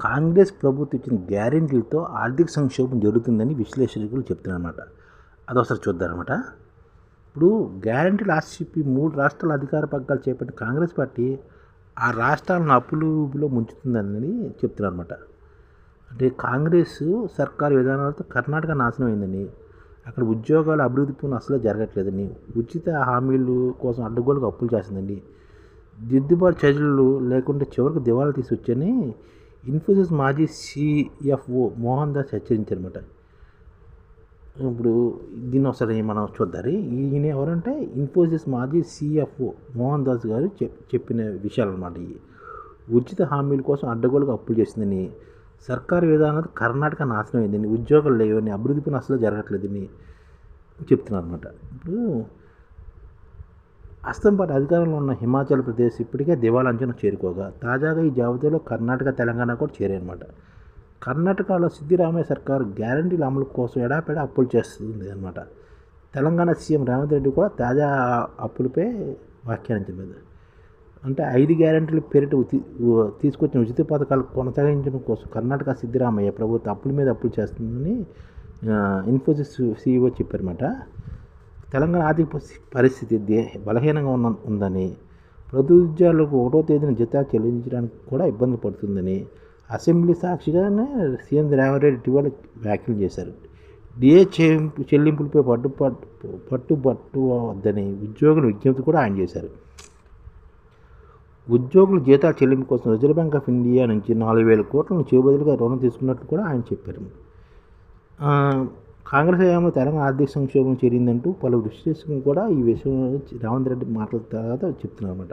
కాంగ్రెస్ ప్రభుత్వం ఇచ్చిన గ్యారెంటీలతో ఆర్థిక సంక్షోభం జరుగుతుందని విశ్లేషకులు చెప్తున్నారన్నమాట. అది ఒకసారి చూద్దారన్నమాట. ఇప్పుడు గ్యారంటీలు ఆశ చెప్పి మూడు రాష్ట్రాల అధికార పగ్గాలు చేపట్టిన కాంగ్రెస్ పార్టీ ఆ రాష్ట్రాలను అప్పులులో ముంచుతుందని చెప్తున్నారన్నమాట. అంటే కాంగ్రెస్ సర్కారు విధానాలతో కర్ణాటక నాశనం అయిందని అక్కడ ఉద్యోగాల అభివృద్ధి పనులు అసలే జరగట్లేదని ఉచిత హామీలు కోసం అడ్డగోలుగా అప్పులు చేస్తుందండి దిద్దుబాటు చర్యలు లేకుంటే చివరికి దివాళా తీసుకొచ్చని ఇన్ఫోసిస్ మాజీ సిఎఫ్ఓ మోహన్ దాస్ హెచ్చరించారనమాట ఇప్పుడు దీన్ని ఒకసారి మనం చూద్దాం ఈయన ఎవరంటే ఇన్ఫోసిస్ మాజీ సిఎఫ్ఓ మోహన్ దాస్ గారు చెప్ చెప్పిన విషయాలు అనమాట ఇవి. ఉచిత హామీల కోసం అడ్డగోలుగా అప్పులు చేసిందని సర్కారు విధానాలు కర్ణాటక నాశనం అయిందని ఉద్యోగాలు లేవని అభివృద్ధి పని అసలు జరగట్లేదని చెప్తున్నారు అనమాట ఇప్పుడు అస్తంపాటి అధికారంలో ఉన్న హిమాచల్ ప్రదేశ్ ఇప్పటికే దివాలంచన చేరుకోగా తాజాగా ఈ జాబితాలో కర్ణాటక తెలంగాణ కూడా చేరాయన్నమాట. కర్ణాటకలో సిద్ధిరామయ్య సర్కారు గ్యారంటీల అమలు కోసం ఎడాపెడా అప్పులు చేస్తుంది అనమాట తెలంగాణ సీఎం రేవంత్ రెడ్డి కూడా తాజా అప్పులపై వ్యాఖ్యానించింది అంటే ఐదు గ్యారంటీల పేరిట తీసుకొచ్చిన ఉచిత పథకాలు కొనసాగించడం కోసం కర్ణాటక సిద్ధిరామయ్య ప్రభుత్వం అప్పుల మీద అప్పులు చేస్తుందని ఇన్ఫోసిస్ సీఈఓ చెప్పారన్నమాట. తెలంగాణ ఆర్థిక పరిస్థితి బలహీనంగా ఉన్న ఉందని ప్రభుత్వాలకు ఉద్యోగులకు ఒకటో తేదీన జీతాలు చెల్లించడానికి కూడా ఇబ్బంది పడుతుందని అసెంబ్లీ సాక్షిగానే సీఎం రేవంత్ రెడ్డి ఇటీవల వ్యాఖ్యలు చేశారు. డిఏ చెల్లింపు చెల్లింపులపై పట్టు పట్టు పట్టు పట్టు వద్దని ఉద్యోగుల విజ్ఞప్తి కూడా ఆయన చేశారు. ఉద్యోగుల జీతాల చెల్లింపు కోసం రిజర్వ్ బ్యాంక్ ఆఫ్ ఇండియా నుంచి నాలుగు వేల కోట్లను చేబదులుగా రుణం తీసుకున్నట్టు కూడా ఆయన చెప్పారు. కాంగ్రెస్ హయాంలో తెలంగాణ ఆర్థిక సంక్షోభం చేరిందంటూ పలు విశ్లేషకులు కూడా ఈ విషయం రేవంత్ రెడ్డి మాటల తర్వాత చెప్తున్నారు అనమాట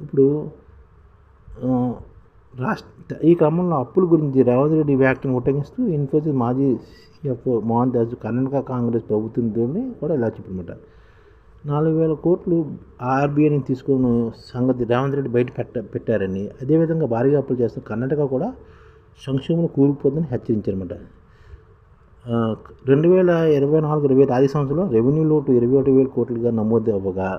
ఇప్పుడు రాష్ట్ర ఈ క్రమంలో అప్పుల గురించి రేవంత్ రెడ్డి వ్యాఖ్యను ఉటంకిస్తూ ఇన్ఫోసిస్ మాజీ సీఎఫ్ఓ మోహన్ దాస్ కర్ణాటక కాంగ్రెస్ ప్రభుత్వంతోనే కూడా ఇలా చెప్పనమాట నాలుగు వేల కోట్లు ఆర్బీఐని తీసుకున్న సంగతి రేవంత్ రెడ్డి బయట పెట్ట పెట్టారని అదేవిధంగా భారీగా అప్పులు చేస్తున్న కర్ణాటక కూడా సంక్షేమం కూలిపోతుందని హెచ్చరించారన్నమాట. రెండు వేల ఇరవై నాలుగు ఇరవై ఐదు ఆర్థిక సంవత్సరంలో రెవెన్యూ లోటు ఇరవై ఒకటి వేల కోట్లుగా నమోదు అవ్వగా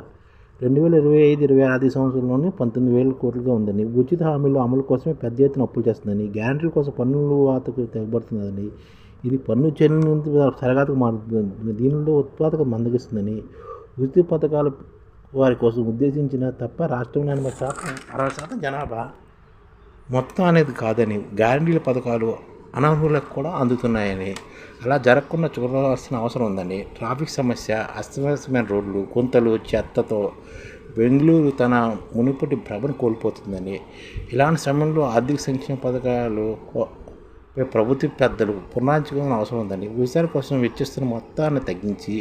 రెండు వేల ఇరవై ఐదు ఇరవై ఆది ఆర్థిక సంవత్సరంలోనే పంతొమ్మిది వేల కోట్లుగా ఉందని ఉచిత హామీల అమలు కోసమే పెద్ద ఎత్తున అప్పులు చేస్తుందని గ్యారంటీల కోసం పన్నులు వాతకు తెగబడుతుందని ఇది పన్ను చెల్లింపు సరగాతకు మారుతుంది దీనిలో ఉత్పాదక మందగిస్తుందని ఉచిత పథకాలు వారి కోసం ఉద్దేశించిన తప్ప రాష్ట్రంలో ఎనభై శాతం అరవై శాతం జనాభా మొత్తం అనేది కాదని గ్యారంటీల పథకాలు అనర్హులకు కూడా అందుతున్నాయని. అలా జరగకుండా చూడాల్సిన అవసరం ఉందని ట్రాఫిక్ సమస్య అస్తవ్యస్తమైన రోడ్లు గుంతలు చెత్తతో బెంగళూరు తన మునుపటి ప్రభను కోల్పోతుందని ఇలాంటి సమయంలో ఆర్థిక సంక్షేమ పథకాలు ప్రభుత్వ పెద్దలు పునరాంచుకోవాలని అవసరం ఉందండి. వ్యవసాయం కోసం వెచ్చిస్తున్న మొత్తాన్ని తగ్గించి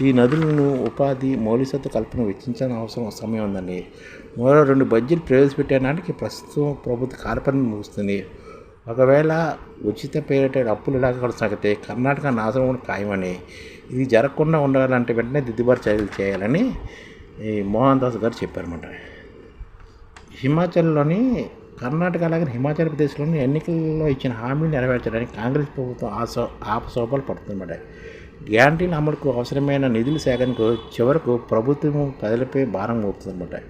ఈ నదులను ఉపాధి మౌలికత కల్పన వెచ్చించాల్సిన అవసరం సమయం ఉందని మరో రెండు బడ్జెట్ ప్రవేశపెట్టడానికి ప్రస్తుతం ప్రభుత్వ కార్యపరిని ముగుస్తుంది. ఒకవేళ ఉచిత పేరిట అప్పులు ఇలాగ కొనసాగితే కర్ణాటక నాశనం ఖాయమని ఇది జరగకుండా ఉండాలంటే వెంటనే దిద్దుబాటు చర్యలు చేయాలని ఈ మోహన్ దాస్ గారు చెప్పారన్నమాట. హిమాచల్లోని కర్ణాటక అలాగే హిమాచల్ ప్రదేశ్లోని ఎన్నికల్లో ఇచ్చిన హామీలు నెరవేర్చడానికి కాంగ్రెస్ ప్రభుత్వం ఆశ ఆపసోపాలు పడుతుందన్నమాట. గ్యారంటీల అమలుకు అవసరమైన నిధుల సేకరణకు చివరకు ప్రభుత్వం ప్రజలపై భారం మోపుతుందన్నమాట.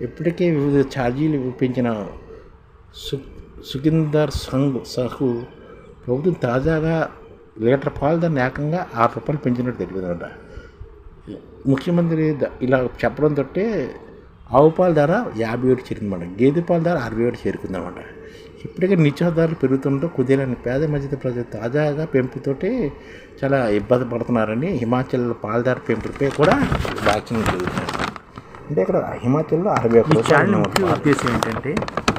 ఇప్పటికే వివిధ ఛార్జీలు పెంచిన సు సుఖిందర్ సంఘ్ సహు ప్రభుత్వం తాజాగా లీటర్ పాలు ధరను ఏకంగా ఆరు రూపాయలు పెంచినట్టు తెలియదన్నమాట ముఖ్యమంత్రి ఇలా చెప్పడంతో ఆవు పాల ధర యాభై ఏడు చేరిందన్నమాట. గేదె పాల ధర అరవై ఏడు చేరుకుందన్నమాట. ఇప్పటికే నిత్యావసర ధరలు పెరుగుతుండటం కుదేలని పేద మధ్య ప్రజలు తాజాగా పెంపుతోటి చాలా ఇబ్బంది పడుతున్నారని హిమాచల్ పాల ధర పెంపుపై కూడా వ్యాఖ్యలు జరుగుతున్నాయి అంటే ఇక్కడ హిమాచల్లో అరవై ఒక్క ఉద్దేశం ఏంటంటే.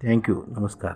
ಥ್ಯಾಂಕ್ ಯು ನಮಸ್ಕಾರ